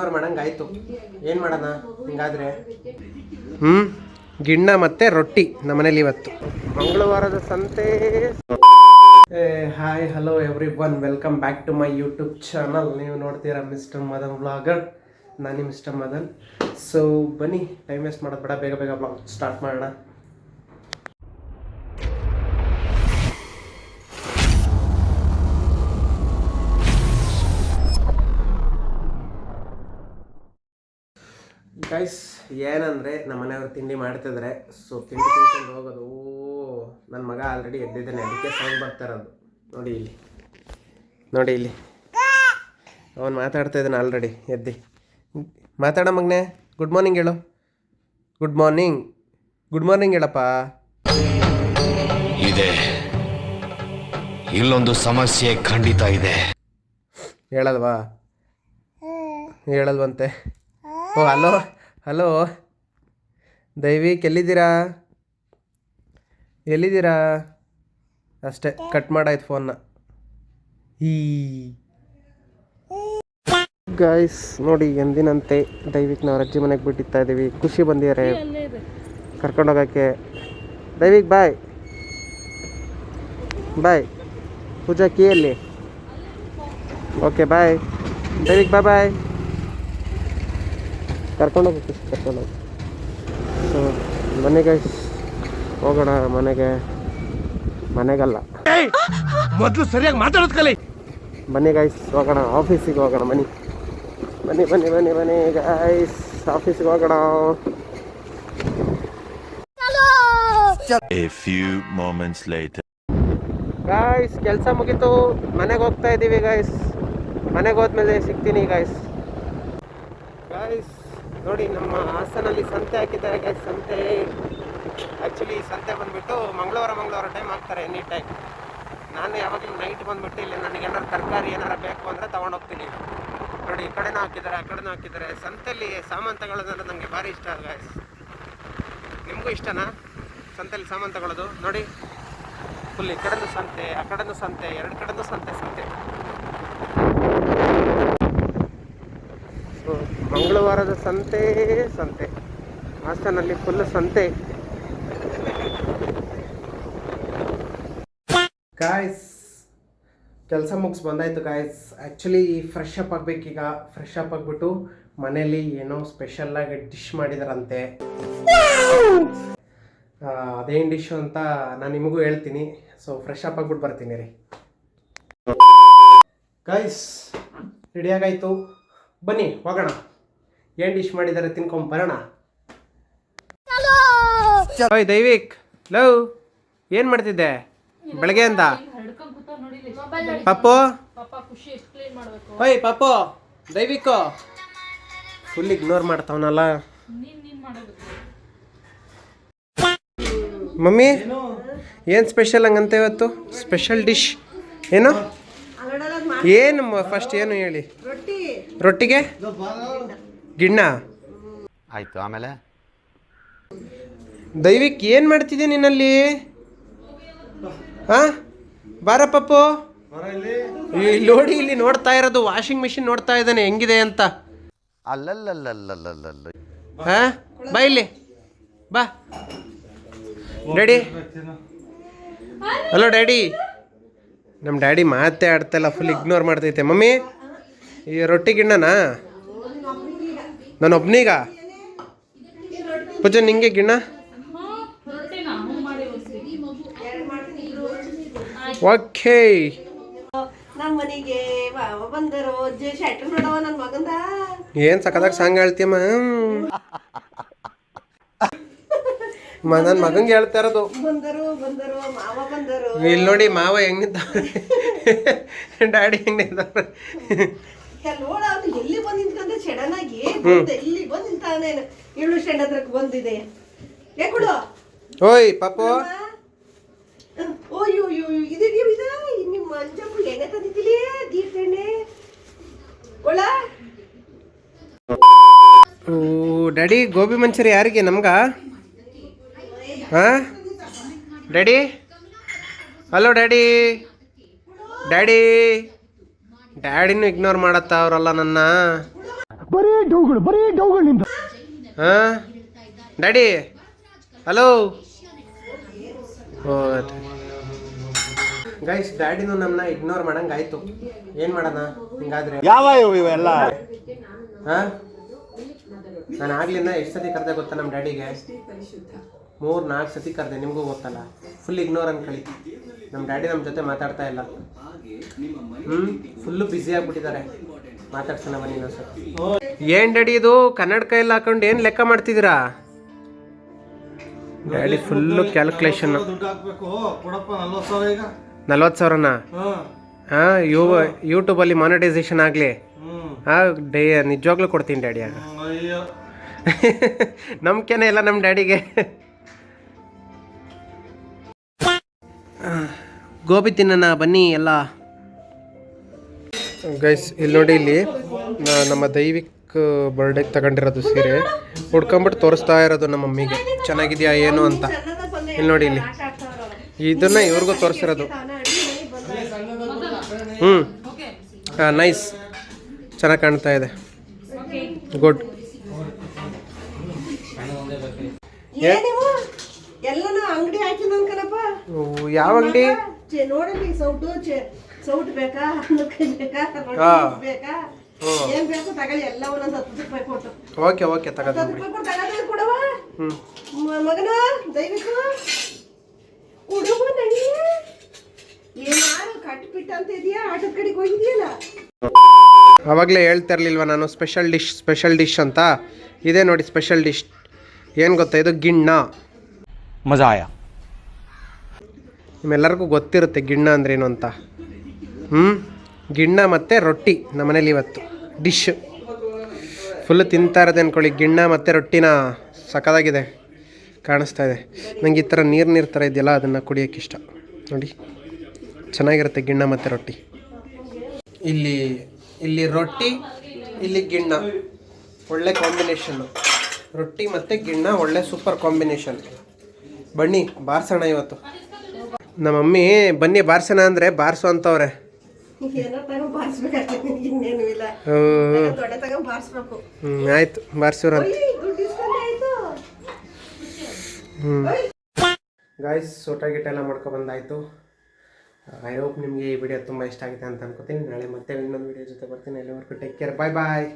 Ignore ಮಾಡಂಗೆ ಆಯಿತು ಏನು ಮಾಡೋಣ? ಹಿಂಗಾದ್ರೆ? ಹ್ಞೂ ಗಿಣ್ಣ ಮತ್ತು ರೊಟ್ಟಿ ನಮ್ಮನೇಲಿ ಇವತ್ತು. ಮಂಗಳವಾರದ ಸಂತೆ. Hi hello everyone welcome back to my YouTube channel. ನೀವು ನೋಡ್ತೀರಾ ಮಿಸ್ಟರ್ ಮದನ್ ವ್ಲಾಗರ್. ನಾನು ಮಿಸ್ಟರ್ ಮದನ್. ಸೊ ಬನ್ನಿ ಟೈಮ್ ವೇಸ್ಟ್ ಮಾಡೋದು ಬೇಡ ಬೇಗ ಬೇಗ ಬ್ಲಾಗ್ ಸ್ಟಾರ್ಟ್ ಮಾಡೋಣ. ಗೈಸ್ ಏನಂದರೆ ನಮ್ಮ ಮನೆಯವ್ರು ತಿಂಡಿ ಮಾಡ್ತಿದ್ರೆ. ಸೊ ತಿಂಡಿ ತಿನ್ಕೊಂಡು ಹೋಗೋದು. ಓ ನನ್ನ ಮಗ ಆಲ್ರೆಡಿ ಎದ್ದಿದ್ದಾನೆ. ಅದಕ್ಕೆ ಸೌಂಡ್ ಬರ್ತಾ ಇರೋದು. ನೋಡಿ ಇಲ್ಲಿ. ನೋಡಿ ಇಲ್ಲಿ. ಅವನು ಮಾತಾಡ್ತಾ ಇದ್ದಾನೆ ಆಲ್ರೆಡಿ ಎದ್ದಿ. ಮಾತಾಡ ಮಗನೆ. ಗುಡ್ ಮಾರ್ನಿಂಗ್ ಹೇಳು. ಗುಡ್ ಮಾರ್ನಿಂಗ್ ಗುಡ್ ಮಾರ್ನಿಂಗ್ ಹೇಳಪ್ಪ. ಇದೆ. ಇಲ್ಲೊಂದು ಸಮಸ್ಯೆ ಖಂಡಿತ ಇದೆ. ಹೇಳಲ್ವಾ? ಹೇಳಲ್ವಂತೆ. ಓ, ಹಲೋ ಹಲೋ. ದಯವಿಕ್ ಎಲ್ಲಿದ್ದೀರಾ ಎಲ್ಲಿದ್ದೀರಾ? ಅಷ್ಟೇ ಕಟ್ ಮಾಡಾಯ್ತು ಫೋನ್ನ ಈ. ಗಾಯ್ಸ್ ನೋಡಿ, ಎಂದಿನಂತೆ ದೈವಿಕ್ ನಾವು ಅಜ್ಜಿ ಮನೆಗೆ ಬಿಟ್ಟಿತ್ತಾ ಇದ್ದೀವಿ ಖುಷಿ ಬಂದಿದ್ದಾರೆ. ಕರ್ಕೊಂಡು ಹೋಗೋಕ್ಕೆ. Daivik bye bye Pooja, ಕೀಯಲ್ಲಿ. Okay bye Daivik bye bye ಕರ್ಕೊಂಡೋಗಿ ಖುಷಿ ಕರ್ಕೊಂಡೋಗಿ ಸೊ ಮನೆಗೆ ಹೋಗೋಣ ಮನೆಗೆ ಮನೆಗಲ್ಲ. ಮೊದಲು ಸರಿಯಾಗಿ ಮಾತಾಡೋದು ಕಲಿ. ಬನ್ನಿ ಗಾಯ್ಸ್ ಹೋಗೋಣ ಆಫೀಸಿಗೆ ಹೋಗೋಣ ಮನೆ. ಬನ್ನಿ ಬನ್ನಿ ಬನ್ನಿ ಬನ್ನಿ ಗಾಯ್ಸ್ ಆಫೀಸಿಗೆ ಹೋಗೋಣ. A few moments later. Guys ಕೆಲಸ ಮುಗೀತು. ಮನೆಗೆ ಹೋಗ್ತಾ ಇದ್ದೀವಿ ಗಾಯ್ಸ್ ಮನೆಗೆ ಹೋದ್ಮೇಲೆ ಸಿಗ್ತೀನಿ ಗಾಯ್ಸ್ ಗಾಯ್ಸ್ ನೋಡಿ, ನಮ್ಮ ಹಾಸನಲ್ಲಿ ಸಂತೆ ಹಾಕಿದ್ದಾರೆ ಗೈಸ್ ಸಂತೆ ಆ್ಯಕ್ಚುಲಿ ಸಂತೆ ಬಂದ್ಬಿಟ್ಟು ಮಂಗಳವಾರ ಮಂಗಳವಾರ ಟೈಮ್ ಹಾಕ್ತಾರೆ ಎನಿ ಟೈಮ್ ನಾನು ಯಾವಾಗಲೂ ನೈಟ್ ಬಂದ್ಬಿಟ್ಟು ಇಲ್ಲಿ ನನಗೆ ಏನಾರು ತರಕಾರಿ ಏನಾರು ಬೇಕು ಅಂದರೆ ತೊಗೊಂಡೋಗ್ತೀನಿ ನೋಡಿ, ಈ ಕಡೆನೂ ಹಾಕಿದ್ದಾರೆ, ಆ ಕಡೆನೂ ಹಾಕಿದ್ದಾರೆ. ಸಂತೆಯಲ್ಲಿ ಸಾಮಾನು ತಗೊಳ್ಳೋದಂದ್ರೆ ನನಗೆ ಭಾರಿ ಇಷ್ಟ ಗೈಸ್ ನಿಮಗೂ ಇಷ್ಟನಾ? ಸಂತೆಯಲ್ಲಿ ಸಾಮಾನು ತಗೊಳ್ಳೋದು ನೋಡಿ ಫುಲ್ ಈ ಕಡೆನೂ ಸಂತೆ, ಆ ಕಡೆನೂ ಸಂತೆ, ಎರಡು ಕಡೆನೂ ಸಂತೆ ಸಂತೆ ಸೊ ಮಂಗಳವಾರದ ಸಂತೆ ಸಂತೆ. ಹಾಸನಲ್ಲಿ ಫುಲ್ ಸಂತೆ. ಗಾಯ್ಸ್ ಕೆಲಸ ಮುಗಿಸ್ ಬಂದಾಯ್ತು ಗಾಯ್ಸ್ ಆ್ಯಕ್ಚುಲಿ ಫ್ರೆಶ್ ಅಪ್ ಆಗ್ಬೇಕೀಗ ಫ್ರೆಶ್ ಅಪ್ ಆಗಿಬಿಟ್ಟು ಮನೇಲಿ ಏನೋ ಸ್ಪೆಷಲ್ಲಾಗಿ ಡಿಶ್ ಮಾಡಿದಾರಂತೆ. ಅದೇನು ಡಿಶ್ ಅಂತ ನಾನು ನಿಮಗೂ ಹೇಳ್ತೀನಿ. ಸೊ ಫ್ರೆಶ್ ಅಪ್ ಆಗ್ಬಿಟ್ಟು ಬರ್ತೀನಿ ರೀ. ಗೈಸ್ ರೆಡಿಯಾಗಾಯ್ತು ಬನ್ನಿ, ಹೋಗೋಣ. ಏನು ಡಿಶ್ ಮಾಡಿದ್ದಾರೆ ತಿನ್ಕೊಂಡ್ ಬರೋಣ? ಓಯ್ ದೈವಿಕ್ ಲವ್ ಏನು ಮಾಡ್ತಿದ್ದೆ? ಬೆಳಗ್ಗೆಯಿಂದ ಪಪ್ಪು? ಓಯ್ ಪಪ್ಪು ದೈವಿಕ್. ಫುಲ್ ಇಗ್ನೋರ್ ಮಾಡ್ತಾವನಲ್ಲ. ಮಮ್ಮಿ ಏನು ಸ್ಪೆಷಲ್ ಹಂಗಂತ ಇವತ್ತು? ಸ್ಪೆಷಲ್ ಡಿಶ್ ಏನು? ಏನು ಫಸ್ಟ್ ಏನು ಹೇಳಿ? ರೊಟ್ಟಿಗೆ? ಗಿಣ್ಣ? ಆಯ್ತು ಆಮೇಲೆ? ದೈವಿಕ್ ಏನು ಮಾಡ್ತಿದ್ದೆ ನಿನ್ನಲ್ಲಿ? ಹಾ? ಬಾರ ಪಪ್ಪು. ಇಲ್ಲಿ ನೋಡಿ ಇಲ್ಲಿ ನೋಡ್ತಾ ಇರೋದು ವಾಷಿಂಗ್ ಮಿಷಿನ್ ನೋಡ್ತಾ ಇದ್ದಾನೆ ಹೆಂಗಿದೆ ಅಂತ. ಅಲ್ಲಲ್ಲಲ್ಲಲ್ಲಲ್ಲಲ್ಲ. ಹಾ? ಬಾ ಇಲ್ಲಿ. ಬಾ. ಡ್ಯಾಡಿ. Hello daddy. ನಮ್ಮ ಡ್ಯಾಡಿ ಮಾತೇ ಆಡ್ತಲ್ಲ ಫುಲ್ ಇಗ್ನೋರ್ ಮಾಡ್ತೈತೆ. ಮಮ್ಮಿ ಈ ರೊಟ್ಟಿ ಗಿಣ್ಣನಾ? ನಾನು ಒಬ್ನೀಗ ಪೂಜೆ ನಿಂಗೆ ಗಿಣ್ಣ ಓಕೆ ನಮ್ಮ ಮನೆಗೆ ಬಂದರು ಶೆಟ್ರ್ ನೋಡವ ನನ್ನ ಮಗಂದ ಏನು ಸಕದಾಗ ಸಾಂಗ್ ಹೇಳ್ತೀಯಮ್ಮ ನನ್ನ ಮಗಂಗೆ ಹೇಳ್ತಾ ಇರೋದು ಬಂದರು ಬಂದರು ಮಾವ ಬಂದರು ಇಲ್ಲಿ ನೋಡಿ ಮಾವ ಹೆಂಗ್ ನಿಂತ ಡ್ಯಾಡಿ ಹೆಂಗ್ ನಿಂತ ನೋಡ ಎಲ್ಲಿ ಬಂದ್ ನಿಂತ್ಕೊಂಡೆ ಸಡನ್ ಆಗಿ ಬಂದ ಇಲ್ಲಿ ಬಂದ್ ನಿಂತಾನೆ ಇಳು ಶೆಡ್ ಹತ್ರಕ್ಕೆ ಬಂದಿದೆ. ಕೊಡು. ಓಯ್ ಪಾಪು. ಓಯ್ಯೋ ಅಯ್ಯೋ ಇದು ಇದು? ಇದು ನಿಮ್ಮ ಮಂಜಪ್ಪು ಎಣ್ಣೆ ತಂದಿದ್ದಿಲಿ ದೀಪ ಎಣ್ಣೆ. ಕೊಳ ಓ ಡ್ಯಾಡಿ ಗೋಬಿ ಮಂಚೂರಿ ಯಾರಿಗೆ ನಮ್ಗ? ಹಾ ಡ್ಯಾಡಿ? Hello daddy. ಡ್ಯಾಡಿ. ಡ್ಯಾಡಿನೂ ಇಗ್ನೋರ್ ಮಾಡತ್ತ ಅವರಲ್ಲ ನನ್ನ. ಬರೀ ಡೌಗಳು ಬರೀ ಡೌಗಳು ನಿಂದ ಹಾಂ? ಡ್ಯಾಡಿ? ಹಲೋ? ಓ ಗೈಸ್ ಡ್ಯಾಡಿನೂ ನಮ್ಮನ್ನ ಇಗ್ನೋರ್ ಮಾಡಂಗೆ ಆಯ್ತು. ಏನು ಮಾಡೋಣ? ಹಿಂಗಾದ್ರೆ. ಯಾವ ಇವೆಲ್ಲ? ಹಾಂ? ನಾನು ಆಗ್ಲಿಂದ ಎಷ್ಟು ಸತಿ ಕರೆದೆ ಗೊತ್ತಾ ನಮ್ಮ ಡ್ಯಾಡಿಗೆ? ಮೂರು ನಾಲ್ಕು ಸತಿ ಕರೆದೆ ನಿಮಗೂ ಗೊತ್ತಲ್ಲ. ಫುಲ್ ಇಗ್ನೋರ್ ಅನ್ಕೊಳ್ಳಿ ನಮ್ಮ ಡ್ಯಾಡಿ ನಮ್ಮ ಜೊತೆ ಮಾತಾಡ್ತಾ ಇಲ್ಲ. ಹ್ಞೂ ಫುಲ್ಲು ಬ್ಯುಸಿ ಆಗ್ಬಿಟ್ಟಿದ್ದಾರೆ. ಮಾತಾಡ್ಸೋಣ ಬನ್ನಿ ನಾವು ಸರ್ ಏನು ಡ್ಯಾಡಿ ಇದು? ಕನ್ನಡ ಕೈಯಲ್ಲಿ ಹಾಕೊಂಡು ಏನು ಲೆಕ್ಕ ಮಾಡ್ತಿದ್ದೀರಾ? ಡ್ಯಾಡಿ ಫುಲ್ಲು ಕ್ಯಾಲ್ಕುಲೇಷನ್ ನಲ್ವತ್ತು ಸಾವಿರನ? ಹಾಂ. ಯೂ ಯೂಟ್ಯೂಬಲ್ಲಿ ಮಾನಿಟೈಸೇಷನ್ ಆಗಲಿ. ಹಾಂ ಡೇ ನಿಜವಾಗ್ಲೂ ಕೊಡ್ತೀನಿ ಡ್ಯಾಡಿ ಆಗ. ನಂಬಿಕೆನೇ ಇಲ್ಲ ನಮ್ಮ ಡ್ಯಾಡಿಗೆ. ಗೋಬಿ ತಿನ್ನೋಣ ಬನ್ನಿ ಎಲ್ಲ. ಗೈಸ್ ಇಲ್ಲಿ ನೋಡಿ ಇಲ್ಲಿ ನಮ್ಮ ದೈವಿಕ್ ಬರ್ಡೇ ತಗೊಂಡಿರೋದು ಸೀರೆ. ಹುಡ್ಕೊಂಬಿಟ್ಟು ತೋರಿಸ್ತಾ ಇರೋದು ನಮ್ಮ ಮಮ್ಮಿಗೆ. ಚೆನ್ನಾಗಿದೆಯಾ ಏನು ಅಂತ. ಇಲ್ಲಿ ನೋಡಿ ಇಲ್ಲಿ. ಇದನ್ನ ಇವ್ರಿಗೂ ತೋರಿಸಿರೋದು. ಹ್ಞೂ ಹಾಂ ನೈಸ್ ಚೆನ್ನಾಗಿ ಕಾಣ್ತಾ ಇದೆ. ಗುಡ್ ಯಾವ ಅಂಗಡಿ? ನೋಡಲಿ ಸೌಟು ಚೆ- ಸೌಟ್ ಬೇಕಾ ಹಣ್ಣುಕಾಯಿ ಬೇಕಾ ಬೇಕಾ? ಏನ್ ಬೇಕು ತಗೊಳ್ಳಿ ಎಲ್ಲ ಒಂದೊಂದು ಹತ್ತು ರೂಪಾಯಿ ಕೊಟ್ಟು. ಓಕೆ ಓಕೆ ಹತ್ತು ತಗೋದು ರೂಪಾಯಿ ಕೊಟ್ಟು ತಗೊಂಡು ಕೊಡವ? ಮಗನ ದಯವಿಟ್ಟು ಕೊಡುವ ನನಗೆ? ಏನಾರು ಕಟ್ಬಿಟ್ಟು ಅಂತ ಇದೆಯಾ? ಆಟದ ಕಡೆಗೆ ಹೋಗಿದ್ಯಲ್ಲ ಅವಾಗಲೇ ಹೇಳ್ತಾ ಇರಲಿಲ್ವ ನಾನು ಸ್ಪೆಷಲ್ ಡಿಶ್ ಸ್ಪೆಷಲ್ ಡಿಶ್ ಅಂತ? ಇದೇ ನೋಡಿ ಸ್ಪೆಷಲ್ ಡಿಶ್ ಏನು ಗೊತ್ತಾ ಇದು ಗಿಣ್ಣ. ಮಜಾ ಆಯಾ ನಿಮ್ಮೆಲ್ಲರಿಗೂ ಗೊತ್ತಿರುತ್ತೆ ಗಿಣ್ಣ ಅಂದ್ರೇನು ಅಂತ. ಹ್ಞೂ ಗಿಣ್ಣ ಮತ್ತು ರೊಟ್ಟಿ ನಮ್ಮನೇಲಿ ಇವತ್ತು. ಡಿಶ್ ಫುಲ್ ತಿಂತಾ ಇರೋದು ಅಂದ್ಕೊಳ್ಳಿ ಗಿಣ್ಣ ಮತ್ತು ರೊಟ್ಟಿನ ಸಖತ್ತಾಗಿದೆ. ಕಾಣಿಸ್ತಾ ಇದೆ. ನಂಗೆ ಈ ಥರ ನೀರು ನೀರು ಥರ ಇದೆಯಲ್ಲ, ಅದನ್ನು ಕುಡಿಯೋಕ್ಕೆ ಇಷ್ಟ. ನೋಡಿ. ಚೆನ್ನಾಗಿರುತ್ತೆ ಗಿಣ್ಣ ಮತ್ತು ರೊಟ್ಟಿ. ಇಲ್ಲಿ ಇಲ್ಲಿ ರೊಟ್ಟಿ, ಇಲ್ಲಿ ಗಿಣ್ಣ. ಒಳ್ಳೆ ಕಾಂಬಿನೇಷನ್ನು ರೊಟ್ಟಿ ಮತ್ತು ಗಿಣ್ಣ ಒಳ್ಳೆ ಸೂಪರ್ ಕಾಂಬಿನೇಷನ್ ಬನ್ನಿ, ಬಾರ್ಸೋಣ ಇವತ್ತು. ನಮ್ಮ ಮಮ್ಮಿ ಬನ್ನಿ ಬಾರ್ಸೋಣ ಅಂದರೆ ಬಾರಿಸು ಅಂತವ್ರೆ. ಹ್ಞೂ ಆಯ್ತು ಬಾರಿಸೋರ ಹ್ಞೂ ಗಾಯ್ಸ್ ಊಟ ಗೀಟ ಎಲ್ಲ ಮಾಡ್ಕೊಬಂದಾಯಿತು ಐ ಹೋಪ್ ನಿಮಗೆ ಈ ವಿಡಿಯೋ ತುಂಬ ಇಷ್ಟ ಆಗಿದೆ ಅಂತ ಅನ್ಕೋತೀನಿ. ನಾಳೆ ಮತ್ತೆ ಇನ್ನೊಂದು ವಿಡಿಯೋ ಜೊತೆ ಬರ್ತೀನಿ. ಎಲ್ಲವರೆಗೂ ಟೇಕ್ ಕೇರ್ ಬಾಯ್ ಬಾಯ್